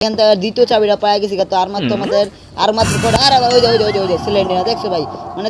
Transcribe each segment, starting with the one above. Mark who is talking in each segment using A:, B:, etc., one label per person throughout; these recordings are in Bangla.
A: এখান থেকে দ্বিতীয় চাবিটা পাওয়া গেছি তো আর মাত্র আমাদের আর মাত্র আর ওই যে ওই যে ওই যে সিলিন্ডার দেখছ ভাই? মানে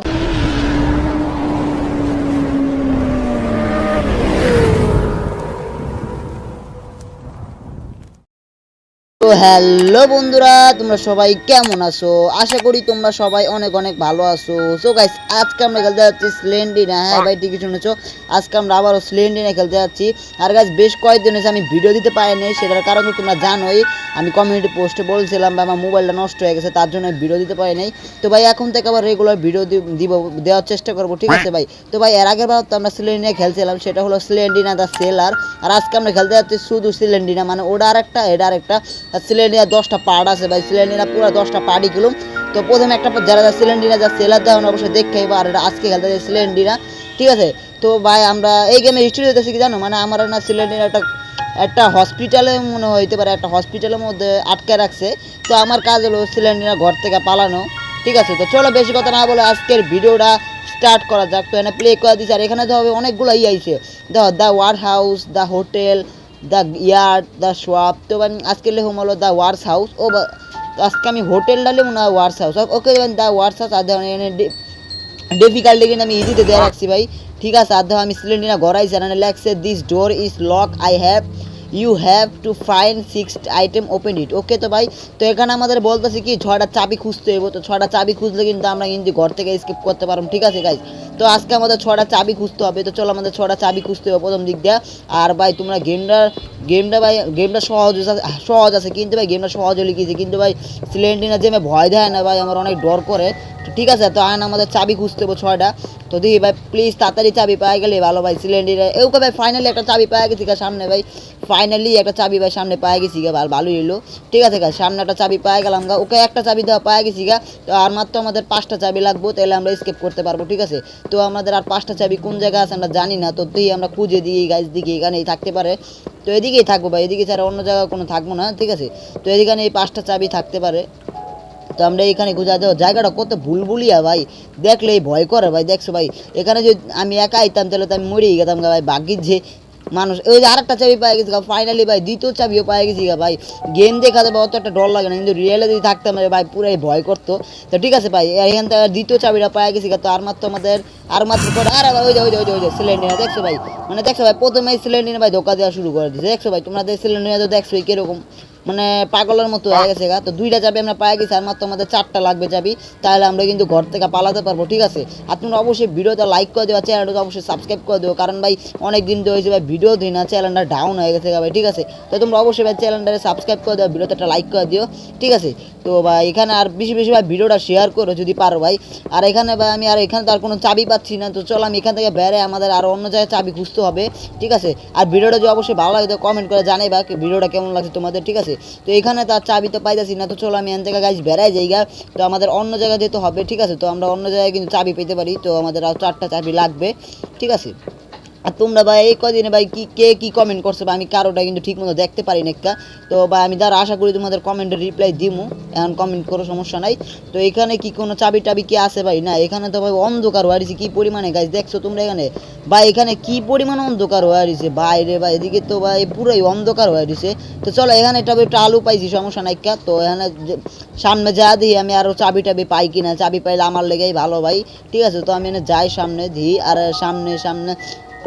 A: হ্যালো বন্ধুরা তোমরা সবাই কেমন আছো? আশা করি তোমরা সবাই অনেক অনেক ভালো আছো। সো গাইস আজকে আমরা খেলতে যাচ্ছি স্লেন্ডিনা হ্যাঁ ভাই ঠিকই শুনেছো? আজকে আমরা আবারও স্লেন্ডিনা খেলতে যাচ্ছি। আর গাইস বেশ কয়েকদিন হয়েছে আমি ভিডিও দিতে পারিনি সেটার কারণ তো তোমরা জানোই। আমি কমিউনিটি পোস্টে বলছিলাম বা আমার মোবাইলটা নষ্ট হয়ে গেছে তার জন্য ভিডিও দিতে পারি নাই তো ভাই এখন থেকে আবার রেগুলার ভিডিও দিব দেওয়ার চেষ্টা করব ঠিক আছে ভাই? তো ভাই এর আগের বার তো আমরা সিলেন্ডিনা খেলছিলাম সেটা হলো সিলেন্ডিনা দ্য সেলার আর আজকে আমরা খেলতে যাচ্ছি শুধু সিলেন্ডিনা মানে ওটা আর একটা এটা আর একটা সিলেন্ডিনা দশটা পার্ট আছে ভাই সিলেন্ডিনা পুরো দশটা পার্টই গেলাম তো প্রথমে একটা যারা যা সিলেন্ডিনা যা সেলার দেওয়া অবশ্যই দেখে আর আজকে খেলতে সিলেন্ডিনা। ঠিক আছে? তো ভাই, আমরা এই গেমে হিস্ট্রি দিতেছি কি জানো? মানে আমার না সিলেন্ডিনা একটা একটা হসপিটালে মনে হইতে পারে, একটা হসপিটালের মধ্যে আটকে রাখছে। তো আমার কাজ হলো সিলিন্ডার ঘর থেকে পালানো। ঠিক আছে? তো চলো বেশি কথা না বলে আজকের ভিডিওটা স্টার্ট করা যাক। তো এখানে প্লে করে দিচ্ছি আর এখানে তো হবে অনেকগুলো ই আইছে। দেখো the warehouse the hotel the yard the shop তো আজকে লেখুম হলো দ্য ওয়ার্স হাউস ও আজকে আমি হোটেলটা লেবো না ওয়ার্স হাউস ওকে দেবেন দ্য ওয়ার্স হাউস আর ডিফিকাল্টি কিন্তু আমি ইজিতে দেওয়া রাখছি ভাই। ঠিক আছে, আর আমি সিলিন্ডার গড়াইছি আর লেখছে this door is lock I have you have to find six item open it okay তো ভাই, তো এখানে আমাদের বলতেছে কি, ছয়টা চাবি খুঁজতে হইব, তো ছয়টা চাবি খুঁজলে কিন্তু আমরা কিন্তু ঘর থেকে স্কিপ করতে পারব। ঠিক আছে গাইজ তো আজকে আমাদের ছটা চাবি খুঁজতে হবে, তো চলো আমাদের ছটা চাবি খুঁজতে হবে প্রথম দিক দিয়ে। আর ভাই, তোমরা গেমটার গেমটা ভাই গেমটা সহজ সহজ আছে, কিন্তু ভাই গেমটা সহজ হলে লিখেছে, কিন্তু ভাই সিলিন্ডিনা যে ভয় দেয় না ভাই, আমার অনেক ডর করে। ঠিক আছে, তো আয়ন আমাদের চাবি খুঁজতে হবে ছয়টা। তো দিই ভাই প্লিজ তাড়াতাড়ি চাবি পাওয়া গেলে ভালো ভাই সিলিন্ডারে এউকে ভাই ফাইনালি একটা চাবি পাওয়া গেছি গা সামনে ভাই। ফাইনালি একটা চাবি ভাই সামনে পাওয়া গেছি গা, ভালো, ভালোই এলো ঠিক আছে গা, সামনে একটা চাবি পাওয়া গেলাম গা। ওকে একটা চাবি দেওয়া পাওয়া গেছি গা। তো আর মাত্র আমাদের পাঁচটা চাবি লাগবো তাহলে আমরা স্কেপ করতে পারব, ঠিক আছে? তো আমাদের আর পাঁচটা চাবি কোন জায়গায় আছে আমরা জানি না, তো তুই আমরা খুঁজে দিই গাছ দিকে এখানেই থাকতে পারে। তো এদিকেই থাকব ভাই, এদিকে ছাড়া অন্য জায়গায় কোনো থাকব না, ঠিক আছে? তো এদিকে এই পাঁচটা চাবি থাকতে পারে। তো আমরা এখানে খুঁজে দেবো জায়গাটা কত ভুলভুলিয়া ভাই। দেখলেই ভয় করে ভাই, দেখছ ভাই? এখানে যদি আমি একা আইতাম, তাহলে তো আমি মরেই গেতাম ভাই ভাগ্যিস যে মানুষ, ওই যে আরেকটা চাবি পাই গেছি ফাইনালি ভাই, দ্বিতীয় চাবিও পাই গেছি ভাই। গেম দেখাতে ভাই অত একটা ডর লাগে না, কিন্তু রিয়েলে যদি থাকতাম ভাই, পুরাই ভয় করতো। তো ঠিক আছে ভাই এখান থেকে দ্বিতীয় চাবিটা পাই গেছি তো আর মাত্র আমাদের, আর মাত্র করে আর ওই যে ওই যে ওই যে ওই যে সিলিন্ডার দেখছ ভাই? মানে দেখছ ভাই প্রথমে সিলিন্ডার ভাই ধোকা দেওয়া শুরু করে দিচ্ছে দেখছ ভাই, তোমরা সিলিন্ডার তো দেখছ কীরকম? মানে পাগলের মতো হয়ে গেছে গা। তো দুইটা চাবি আমরা পাই গেছি, আর মাত্র আমাদের চারটা লাগবে চাবি তাহলে আমরা কিন্তু ঘর থেকে পালাতে পারব, ঠিক আছে? আর তোমরা অবশ্যই ভিডিওটা লাইক করে দেওয়া চ্যানেলটা অবশ্যই সাবস্ক্রাইব করে দেবো, কারণ ভাই অনেক দিন তো হয়েছে ভাই ভিডিও দিই না চ্যানেলটা ডাউন হয়ে গেছে ভাই, ঠিক আছে? তো তোমরা অবশ্যই ভাই চ্যানেলটাকে সাবস্ক্রাইব করে দেওয়া ভিডিওতে একটা লাইক করে দিও, ঠিক আছে? তো ভাই এখানে আর বেশি বেশি ভাই ভিডিওটা শেয়ার করো যদি পারো ভাই। আর এখানে ভাই আমি আর এখানে তো আর কোনো চাবি পাচ্ছি না, তো চলো আমি এখান থেকে বেড়ে আমাদের আর অন্য জায়গায় চাবি খুঁজতে হবে, ঠিক আছে? আর ভিডিওটা যদি অবশ্যই ভালো লাগে তো কমেন্ট করে জানাই বা ভিডিওটা কেমন লাগছে তোমাদের, ঠিক আছে? তো এখানে তার চাবি তো পাইতেছি না, তো চলো আমি এন জায়গায় গাছ বেড়াই জায়গা তো আমাদের অন্য জায়গায় যেতে হবে, ঠিক আছে? তো আমরা অন্য জায়গায় কিন্তু চাবি পেতে পারি, তো আমাদের আরও চারটা চাবি লাগবে, ঠিক আছে? আর তোমরা ভাই, এই কদিনে ভাই কি, কে কি কমেন্ট করছ বা আমি কারোটা কিন্তু ঠিক মতো দেখতে পারি না তো ভাই, আমি তার আশা করি তোমাদের কমেন্টের রিপ্লাই দিমু। এখন কমেন্ট করো, সমস্যা নাই। তো এখানে কি কোনো চাবি টাবি কি আছে ভাই? না, এখানে তো ভাই অন্ধকার হয়ে রয়েছে কি পরিমাণে? গাছ দেখছ তোমরা এখানে? ভাই, এখানে কি পরিমাণ অন্ধকার হয়ে রয়েছে বাইরে ভাই, এদিকে তো ভাই পুরোই অন্ধকার হয়ে রয়েছে তো চলো, এখানে একটা একটু আলু পাইছি, সমস্যা নাই তো এখানে সামনে যা দিই, আমি আরও চাবি টাবি পাই কিনা? চাবি পাইলে আমার লেগেই ভালো ভাই। ঠিক আছে, তো আমি এনে যাই সামনে, দিই। আর সামনে সামনে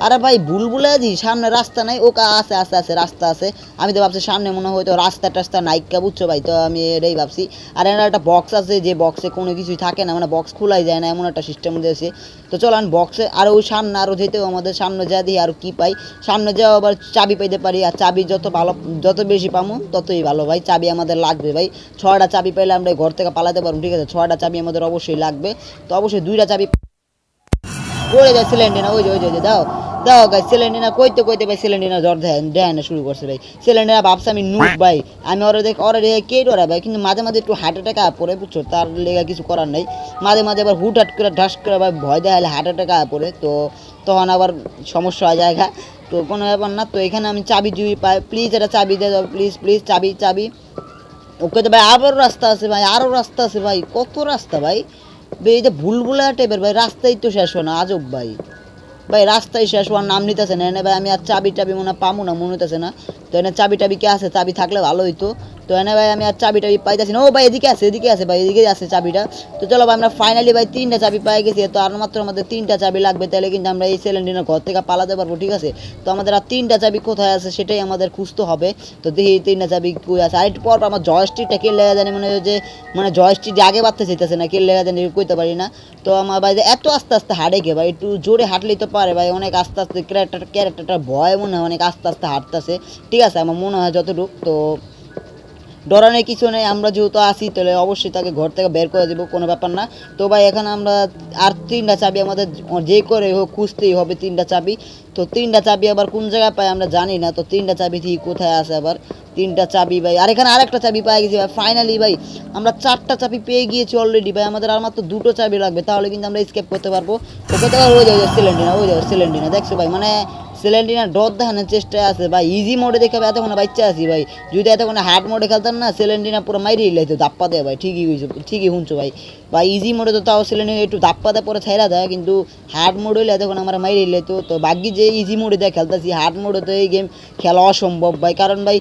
A: আরে ভাই বুলবুলে দি সামনে রাস্তা নাই, ও কা আছে আছে আছে, রাস্তা আছে। আমি তো ভাবছি সামনে মনে হয় তো রাস্তা টাস্তা নাইকা বুঝছ ভাই? তো আমি এটাই ভাবছি। আর এখানে একটা বক্স আছে, যে বক্সে কোনো কিছুই থাকে না মানে বক্স খোলাই যায় না, এমন একটা সিস্টেম দিয়েছে। তো চলো আমি বক্সে আর ওই সামনে আরও যেতেও আমাদের সামনে যা দিই, আর কি পাই। সামনে যাও আবার চাবি পাইতে পারি, আর চাবি যত ভালো, যত বেশি পামো, ততই ভালো ভাই, চাবি আমাদের লাগবে ভাই। ছয়টা চাবি পাইলে আমরা ঘর থেকে পালাতে পারব, ঠিক আছে? ছয়টা চাবি আমাদের অবশ্যই লাগবে। তো অবশ্যই দুইটা চাবি পড়ে যায় সিলিন্ডার ওই যে ওই যে দাও দাও গাই সিলিন্ডার কইতে কইতে ভাই সিলিন্ডার জ্বর দেয় শুরু করছে ভাই। সিলিন্ডার ভাবছে আমি নুক ভাই আমি ওরা দেখ ওরা কে ডরা ভাই কিন্তু মাঝে মাঝে একটু হার্ট অ্যাটাক পড়ে বুঝছ? তার লেগে কিছু করার নেই। মাঝে মাঝে আবার হুট হাট করে ঢাস করে ভাই ভয় দেয় হলে হার্ট অ্যাটাক পড়ে। তো তখন আবার সমস্যা হয়ে যায় তো কোনো ব্যাপার না তো এখানে আমি চাবি জুবি পাই প্লিজ এটা চাবি দিয়ে দাও প্লিজ প্লিজ চাবি চাবি। ওকে তো ভাই আবারও রাস্তা আছে ভাই আরও রাস্তা আছে ভাই কত রাস্তা ভাই? এই যে ভুলভুলা টাইপের ভাই, রাস্তাই তো শেষ হয় না, আজব ভাই। ভাই রাস্তায় শেষ হওয়ার নাম নিতেছে না। এনে ভাই, আমি আর চাবি টাবি মনে পামো না, মনে হইতেছে না। তো এনে চাবি টাবি কে আছে? চাবি থাকলে ভালো হইতো। তো এনে ভাই আমি আর চাবি টাবি পাইতেছি না। ও ভাই এদিকে আছে এদিকে আছে ভাই, এদিকে আছে চাবিটা। তো চলো ভাই, আমরা ফাইনালি ভাই তিনটা চাবি পাই গেছি। তো আর মাত্র আমাদের তিনটা চাবি লাগবে, তাহলে কিন্তু আমরা এই সিলিন্ডারের ঘর থেকে পালাতে পারব, ঠিক আছে? তো আমাদের আর তিনটা চাবি কোথায় আছে সেটাই আমাদের খুঁজতে হবে। তো দেখি তিনটা চাবি কই আছে। আর একটু পর আমার জয়স্টিকটা কে লেগে জানি মনে হয় যে মানে জয়স্টিক আগে বাড়তে চাইতেছে না, কে লেগে জানি কইতে পারি না। তো আমার ভাই এত আস্তে আস্তে হাঁটে কে ভাই, একটু জোরে হাঁটলেই তো পারে ভাই। অনেক আস্তে আস্তে ক্যারেক্টার ক্যারেক্টারটা ভয় মনে হয়, অনেক আস্তে আস্তে হাঁটতেছে। ঠিক আছে, আমার মনে হয় যতটুকু, তো ডরানোর কিছু নেই, আমরা যেহেতু আসি তাহলে অবশ্যই তাকে ঘর থেকে বের করে দেবো, কোনো ব্যাপার না। তো ভাই, এখানে আমরা আর তিনটা চাবি আমাদের যে করে হোক খুঁজতেই হবে, তিনটা চাবি। তো তিনটা চাবি আবার কোন জায়গায় পাই আমরা জানি না, তো তিনটা চাবি ঠিক কোথায় আছে আবার? তিনটা চাবি ভাই, আর এখানে আরেকটা চাবি পেয়ে গেছি ভাই ফাইনালি ভাই, আমরা চারটা চাবি পেয়ে গিয়েছি অলরেডি ভাই, আমাদের আর মাত্র দুটো চাবি লাগবে, তাহলে কিন্তু আমরা স্কেপ করতে পারব। তো পারব ওই যাবে সিলিন্ডিনা ওই যাবে সিলিন্ডিনা দেখছ ভাই মানে সিলিন্ডিনা ডট দেখানোর চেষ্টায় আছে। ভাই ইজি মোডে দেখে এতক্ষণ বাচ্চা আছি ভাই। যদি এতক্ষণ হার্ড মোডে খেলতাম না সেলেন্টিনা পুরো মাইরিয়ে লাইতো দাপ্পা দেয় ভাই। ঠিকই ঠিকই শুনছো ভাই। বা ইজি মোডে তো তাও সিলিন্ডিনা একটু ধাপ্পা দেয় পরে ছাইরা দেয়, কিন্তু হার্ড মোড হইলে এতক্ষণ আমরা মাইরে লাইতো তো তো বাকি যে ইজি মোডে দেয় খেলতেছি হার্ড মোডে তো এই গেম খেলা অসম্ভব ভাই। কারণ ভাই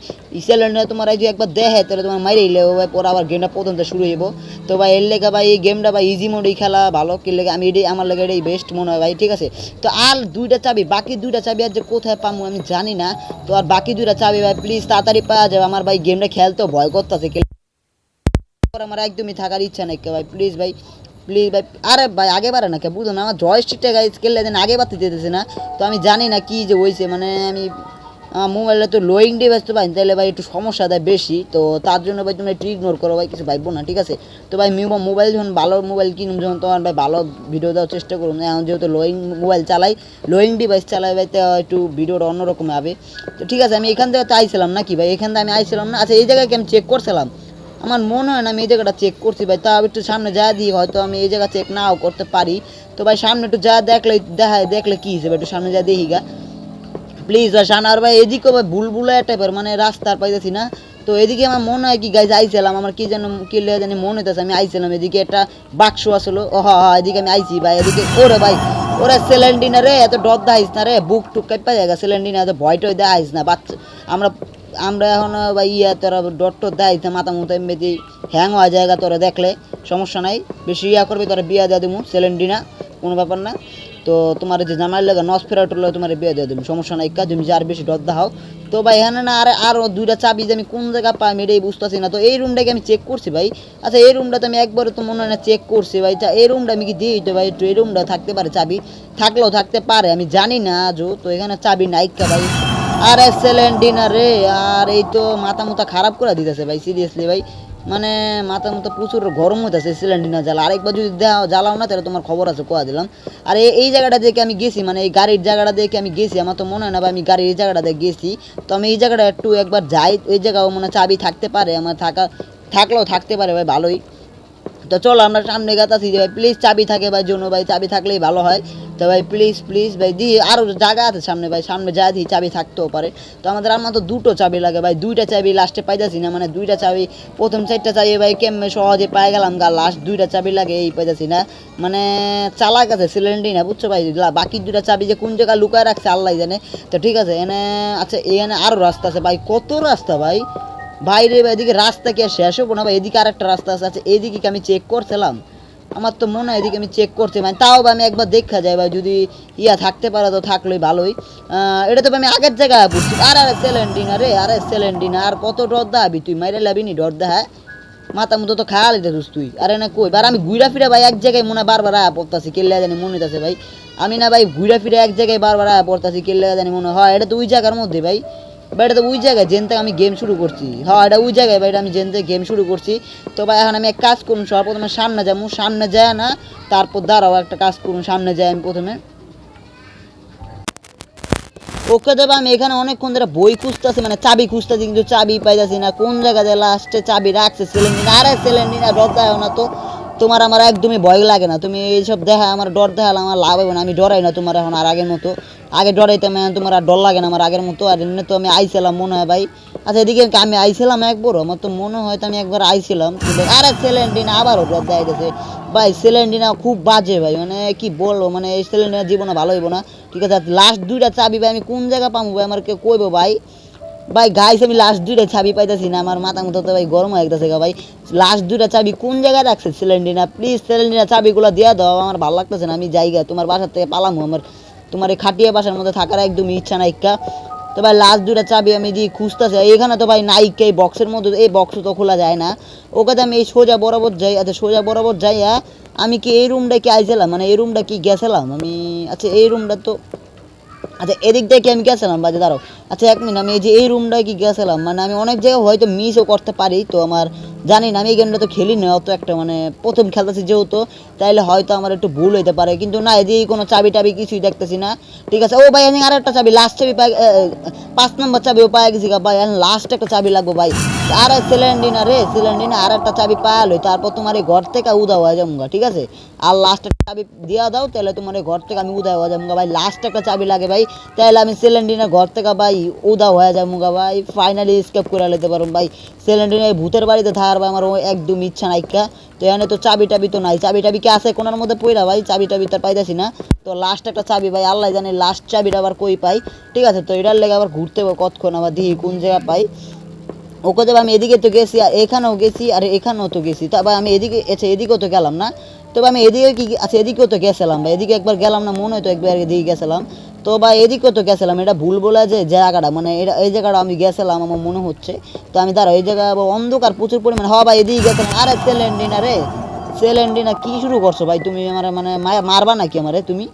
A: সিলিন্ডিনা তোমার এই যে একবার দেখে তাহলে তোমার মাইরে লেও ভাই, পরে আবার গেমটা প্রথম থেকে শুরু হইব। তো ভাই, এর লেগে ভাই, এই গেমটা ভাই ইজি মোডেই খেলা ভালো কি লেগে আমি এটাই, আমার লেগে এটাই বেস্ট মনে হয় ভাই, ঠিক আছে? তো আর দুইটা চাবি, বাকি দুইটা চাবি আর যে কোথায় পাবো আমি জানি না। তো আর বাকি দুইটা চাবি ভাই প্লিজ তাড়াতাড়ি পাওয়া যাবে। আমার ভাই গেমটা খেলতেও ভয় করতেছে আমার একদমই থাকার ইচ্ছা নাই ভাই প্লিজ ভাই প্লিজ ভাই, আরে ভাই, আগে বাড়ে না কে, বুঝো না, আমার জয়স্টিকটা গাই স্কেল দেন আগে বাড়তে দিতেছে না, তো আমি জানি না কি যে হয়েছে মানে আমি, আমার মোবাইলটা তো লোয়িং ডিভাইস তো ভাই তাহলে ভাই একটু সমস্যা দেয় বেশি, তো তার জন্য ভাই তুমি একটু ইগনোর করো ভাই, কিছু ভাইবো না, ঠিক আছে? তো ভাই মোবাইল যখন ভালো মোবাইল কিনুম, যখন তোমার ভাই ভালো ভিডিও দেওয়ার চেষ্টা করুন এখন যেহেতু লোয়িং মোবাইল চালাই লোয়িং ডিভাইস চালাই ভাই, তো একটু ভিডিওটা অন্যরকম হবে, তো ঠিক আছে, আমি এখান থেকে তো আইছিলাম নাকি ভাই? এখান থেকে আমি আইছিলাম না আচ্ছা এই জায়গায় আমি চেক করছিলাম? আমার মনে হয় না আমি এই জায়গাটা চেক করছি ভাই, তাও একটু সামনে যা দিই হয়তো আমি এই জায়গা চেক নাও করতে পারি। তো ভাই, সামনে একটু যা দেখলে দেখায় দেখলে কী হিসেবে? একটু সামনে যা দেখি গা। প্লিজ ভাই সামনে আর ভাই, এদিকে ভাই বুলবুলা টাইপের মানে রাস্তার পাইতেছি না। তো এদিকে আমার মনে হয় কি গাইজ আইছিলাম, আমার কি যেন, কি লেগে জানি মনে হইতেছে, আমি আইছিলাম, এদিকে একটা বাক্স আসলো। ও হ্যাঁ এদিকে আমি আইছি ভাই, এদিকে ওরে ভাই, ওরে সিলিন্ডিনা রে, এত ডর দেখাইস না রে, বুক টুক কাইপা জায়গা সিলিন্ডিনা এত ভয় টয় দেখাইস না, বাচ্চা, আমরা আমরা এখন ভাই ইয়া তোরা ডট না মাথা মতো এমনি হ্যাং হওয়া জায়গা তোরা দেখলে সমস্যা নাই। বেশি ইয়া করবি, তোরা বিয়া দেওয়া দেবো সিলিন্ডিনা কোনো ব্যাপার না। তো তোমার যে জামাই লাগে নস ফেরা টুলে তোমার বিয়ে দিয়ে দেবো সমস্যা নাই কাজ তুমি যার বেশি ডর দাও। তো ভাই, এখানে না আর আরও দুইটা চাবি যে আমি কোন জায়গা পাই আমি এটাই বুঝতেছি না। তো এই রুমটাকে আমি চেক করছি ভাই। আচ্ছা এই রুমটা তো আমি একবারে তো মনে হয় না চেক করছি ভাই। এই রুমটা আমি কি দিই তো ভাই? একটু এই রুমটা থাকতে পারে চাবি। থাকলেও থাকতে পারে, আমি জানি না আজও। তো এখানে চাবি নাইকা ভাই। আরে সিলিন্ডিনার রে। আর এই তো মাথা মুথা খারাপ করে দিতেছে ভাই সিরিয়াসলি ভাই। মানে মাথা মতো প্রচুর গরম হইতেছে সিলিন্ডিনা জ্বালা আরেকবার যদি দেওয়া জ্বালাও না, তাহলে তোমার খবর আছে, কোয়া দিলাম। আর এই জায়গাটা দেখে আমি গেছি মানে এই গাড়ির জায়গাটা দেখে আমি গেছি। আমার তো মনে হয় না ভাই, আমি গাড়ির এই জায়গাটা দেখে গেছি। তো আমি এই জায়গাটা একটু একবার যাই, ওই জায়গাও মানে চাবি থাকতে পারে, আমার থাকা থাকলেও থাকতে পারে ভাই, ভালোই। তো চলো, আমরা সামনে গাতাছি যে ভাই প্লিজ চাবি থাকে ভাই জন্য ভাই, চাবি থাকলেই ভালো হয়। তো ভাই প্লিজ প্লিজ ভাই, দিয়ে আরও জায়গা আছে সামনে ভাই, সামনে যা দিই চাবি থাকতেও পারে। তো আমাদের আমার তো দুটো চাবি লাগে ভাই, দুইটা চাবি লাস্টে পাইতাছি না মানে দুইটা চাবি, প্রথম চারটা চাবি ভাই, কেমনে সহজে পাই গেলাম গা লাস্ট দুইটা চাবি লাগে, এই পাইতাছি না। মানে চালাক আছে সিলিন্ডার না, বুঝছ ভাই? বাকি দুইটা চাবি যে কোন জায়গায় লুকায় রাখছে আল্লাহ জানে। তো ঠিক আছে, এনে আচ্ছা এখানে আরও রাস্তা আছে ভাই, কত রাস্তা ভাই? বাইরে বা এদিকে রাস্তা কি আর শেষ হব না ভাই এদিকে আরেকটা রাস্তা আছে? আচ্ছা এদিকে কি আমি চেক করছিলাম? আমার তো মনে হয় এদিকে আমি চেক করছি মানে তাও বা আমি একবার দেখা যায় ভাই যদি ইয়া থাকতে পারে তো থাকলেই ভালোই। এটা তো আমি আগের জায়গায় বুঝছি। আর আরে সেলেন্ডিনা রে আরে সেলেন্ডিনা আর কত ডর দাবি তুই? মাইরে লাবি নি ডর হ্যাঁ? মাথা মতো তো খাওয়া লিতে তুই। আরে না কই? বার আমি ঘুরা ফিরা ভাই এক জায়গায় মনে বারবার আয়া পড়তাছি কেল্লা জানি মনে হইতাছে ভাই। আমি না ভাই ঘুরা ফিরে এক জায়গায় বারবার আয়া পড়তাছি কেল্লা জানি মনে হয়, এটা তো ওই জায়গার মধ্যে ভাই। ভাই এটা তো ওই জায়গায় যেন থেকে আমি গেম শুরু করছি। হ্যাঁ এটা ওই জায়গায় এটা আমি যেন থেকে গেম শুরু করছি। তো ভাই, এখন আমি এক কাজ করুন, সবার প্রথমে সামনে যাব সামনে যায় না, তারপর দাঁড়াও, একটা কাজ করুন, সামনে যাই আমি প্রথমে। ওকে দেবে, আমি এখানে অনেকক্ষণ ধরে বই খুঁজতেছি মানে চাবি খুঁজতেছি, কিন্তু চাবি পাইতেছি না। কোন জায়গাতে লাস্টে চাবি রাখছে সিলিন্ডার আরে সিলিন্ডার ডর দেয় না তো। তোমার আমার একদমই ভয় লাগে না। তুমি এইসব দেখা আমার ডর দেখালে আমার লাভ হবে না, আমি ডরাই না তোমার এখন আর আগের মতো। আগে ডরাইতাম তোমার আর ডর লাগে না আমার আগের মতো। আর এমনি তো আমি আইছিলাম মনে হয় ভাই। আচ্ছা এদিকে আমি আইছিলাম একবার আমার তো মনে হয় তো আমি একবার আইছিলাম। আরে সিলিন্ডিনা আবারও ডর দেখাই গেছে ভাই সিলিন্ডিনা খুব বাজে ভাই। মানে কি বলব? মানে এই সিলিন্ডিনা জীবনে ভালো হইব না। ঠিক আছে লাস্ট দুইটা চাবি ভাই, আমি কোন জায়গা পাবো ভাই? আমার কেউ কইবো ভাই? ভাই গাইস আমি লাস্ট দুইটা চাবি পাইতেছি না, আমার মাথা মতো ভাই গরম হয়ে গেছে ভাই। লাস্ট দুইটা চাবি কোন জায়গায় রাখছে? সিলিন্ডিনা প্লিজ সিলিন্ডিনা চাবিগুলো দিয়া দাও, আমার ভালো লাগতেছে না, আমি জায়গা তোমার বাসার থেকে পালামু, আমার তোমার এই খাটিয়া বাসার মধ্যে থাকার একদম ইচ্ছা নাই ইক্কা তো ভাই লাস্ট দুইটা চাবি আমি দিয়ে খুঁজতেছি এখানে তো ভাই নাইকা এই বক্সের মধ্যে, এই বক্স তো খোলা যায় না। ওকে আমি এই সোজা বরাবর যাই আচ্ছা সোজা বরাবর যাইয়া আমি কি এই রুমটা কি আইছিলাম? মানে এই রুমটা কি গেছিলাম? আমি আচ্ছা এই রুমটা তো আচ্ছা এদিক থেকে আমি গেছিলাম? বাজে, দাঁড়াও। আচ্ছা এক মিনিট, আমি এই যে এই রুমটায় কি গেছিলাম? মানে আমি অনেক জায়গায় হয়তো মিসও করতে পারি, তো আমার জানি না, আমি এই গেমটা তো খেলি না অত একটা মানে প্রথম খেলতেছি যেহেতু, তাইলে হয়তো আমার একটু ভুল হইতে পারে, কিন্তু না, এদিকে কোনো চাবি টাবি কিছুই দেখতেছি না, ঠিক আছে? ও ভাই, আমি আর একটা চাবি লাস্ট চাবি পাই পাঁচ নম্বর চাবিও পাই গেছি ভাই লাস্ট একটা চাবি লাগবো ভাই। আর সিলিন্ডিনা রে সিলিন্ডিনা আর একটা চাবি পাওয়া লই তারপর তোমার এই ঘর থেকে উদা হয়ে যাব ঠিক আছে? আর লাস্ট একটা চাবি দিয়া দাও তাহলে তোমার এই ঘর থেকে আমি উদা হয়ে যাব ভাই লাস্ট একটা চাবি লাগে ভাই তাহলে আমি সিলিন্ডিনা ঘর থেকে ভাই উদা হয়ে যাব ভাই ফাইনালি স্কেপ করে নিতে পারব ভাই। সিলিন্ডিনা এই ভূতের বাড়িতে থাকার ভাই আমার একদম ইচ্ছা নাইকা। তো এখানে তো চাবি টাবি তো নাই। চাবি টাবি কি আছে? কোনার মধ্যে পইরা ভাই, চাবি টাবি তার পাইতেছি না। তো লাস্ট একটা চাবি ভাই, আল্লাহ জানে লাস্ট চাবিটা আবার কই পাই। ঠিক আছে, তো এটার লেগে আবার ঘুরতে হবে কতক্ষণ? আবার দেখি কোন জায়গায় পাই। ওকে দেবে আমি এদিকে তো গেছি, আর এখানেও গেছি, আর এখানেও তো গেছি। তবে আমি এদিকে আচ্ছা এদিকেও তো গেলাম না। তবে আমি এদিকে কি আচ্ছা এদিকেও তো গেছিলাম বা এদিকে একবার গেলাম না, মনে হয় তো একবার এদিকে গেছিলাম। তো বা এদিকেও তো গেছিলাম। এটা ভুল বলে যে জায়গাটা মানে এটা এই জায়গাটা আমি গেছিলাম, আমার মনে হচ্ছে। তো আমি দাঁড়া এই জায়গায় অন্ধকার প্রচুর পরিমাণে। হওয়া ভাই, এদিকে গেছিলাম আরে সেলেন্ডিনা রে, সেলেন্ডিনা কি শুরু করছ ভাই? তুমি আমার মানে মারবা নাকি আমারে তুমি?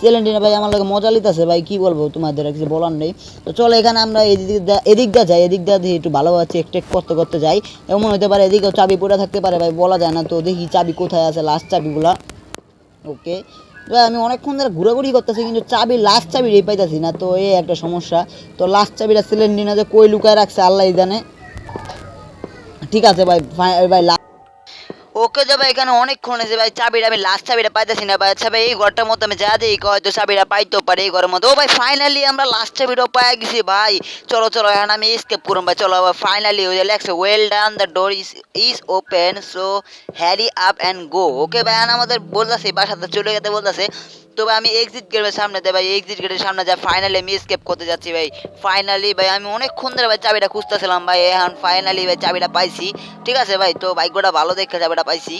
A: সেলেন্টিনা ভাই আমার লাগে মজা লিতেছে ভাই, কি বলব তোমাদের কিছু বলার নেই। তো চলো এখানে আমরা এদিক এদিক দিয়ে যাই, এদিক দিয়ে একটু ভালোভাবে চেক টেক করতে করতে যাই। এমন হতে পারে এদিকেও চাবি পড়ে থাকতে পারে ভাই, বলা যায় না। তো দেখি চাবি কোথায় আছে লাস্ট চাবিগুলা। ওকে আমি অনেকক্ষণ ধরে ঘোরাঘুরি করতেছি, কিন্তু চাবি লাস্ট চাবি রে পাইতেছি না। তো এই একটা সমস্যা। তো লাস্ট চাবিটা সিলিন্ডিনা যে কই লুকায় রাখছে আল্লাহ জানে। ঠিক আছে ভাই ভাই ওকে যে ভাই এখানে অনেকক্ষণ আছে ভাই, চাবিটা আমি লাস্ট চাবিটা পাইতেছি না ভাই। আচ্ছা ভাই, এই ঘরটার মধ্যে আমি যা দিই হয়তো চাবিটা পাইতেও পারে এই ঘরের মধ্যে। ও ভাই ফাইনালি আমরা লাস্ট চাবিটাও পাই গেছি ভাই। চলো চলো, এখন আমি স্কেপ করুন ভাই, চলো ভাই ফাইনালি ওই লেখছে well done the door is is open so hurry up and go okay ভাই আমাদের বলতেছে, বাসাতে চলে যেতে বলতেছে। তো ভাই আমি এক্সিট গেটের সামনে দেয় ভাই এক্সিট গেটের সামনে যা ফাইনালি আমি স্কেপ করতে যাচ্ছি ভাই। ফাইনালি ভাই, আমি অনেকক্ষণ ধরে ভাই চাবিটা খুঁজতেছিলাম ভাই, এখন ফাইনালি ভাই চাবিটা পাইছি। ঠিক আছে ভাই, তো ভাগ্যটা ভালো দেখে চাবিটা পাইছি।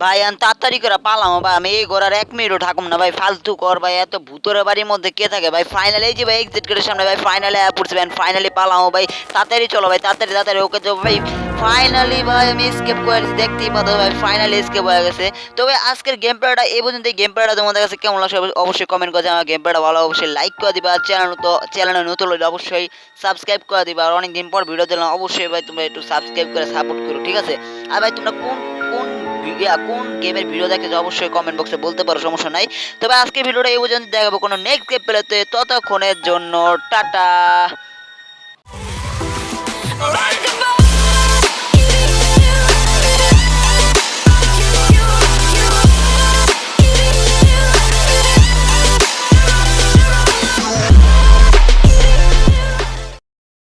A: ভাই, আমি তাড়াতাড়ি করে পালাম, ভাই। আমি এই ঘরের এক মিনিটও থাকুম না, ভাই। ফালতু কর ভাই। এত ভূতরে বাড়ির মধ্যে কে থাকে, ভাই? ফাইনালি এই যে, ভাই এক্সিট গেটের সামনে, ভাই ফাইনালি পড়ছে ভাই ফাইনালি পালাম, ভাই। তাড়াতাড়ি চলো, ভাই, তাড়াতাড়ি তাড়াতাড়ি। ওকে তো, ভাই ফাইনালি ভাই, আমি স্কেপ করে দেখতেই পাতো ভাই ফাইনালি স্কেপ হয়ে গেছে। তো, ভাই, আজকের গেম প্লেটা এই পর্যন্ত। গেম প্লেটা তোমাদের কাছে কেমন লাগছে, অবশ্যই কমেন্ট করে আমার গেম প্লেটা ভালো, অবশ্যই লাইক করে দিবা। চ্যানেল তো চ্যানেলে নতুন হলে অবশ্যই সাবস্ক্রাইব করে দিবা। আর অনেকদিন পর ভিডিও দিলাম অবশ্যই, ভাই, তোমরা একটু সাবস্ক্রাইব করে সাপোর্ট করো, ঠিক আছে? আর ভাই, তোমরা কোন কোন কোন গেমের ভিডিও দেখে অবশ্যই কমেন্ট বক্সে বলতে পারো, সমস্যা নাই। তবে আজকে ভিডিওটা এই পর্যন্ত দেখাবো কোনো নেক্সট গেম পেলেতে ততক্ষণের জন্য, টাটা।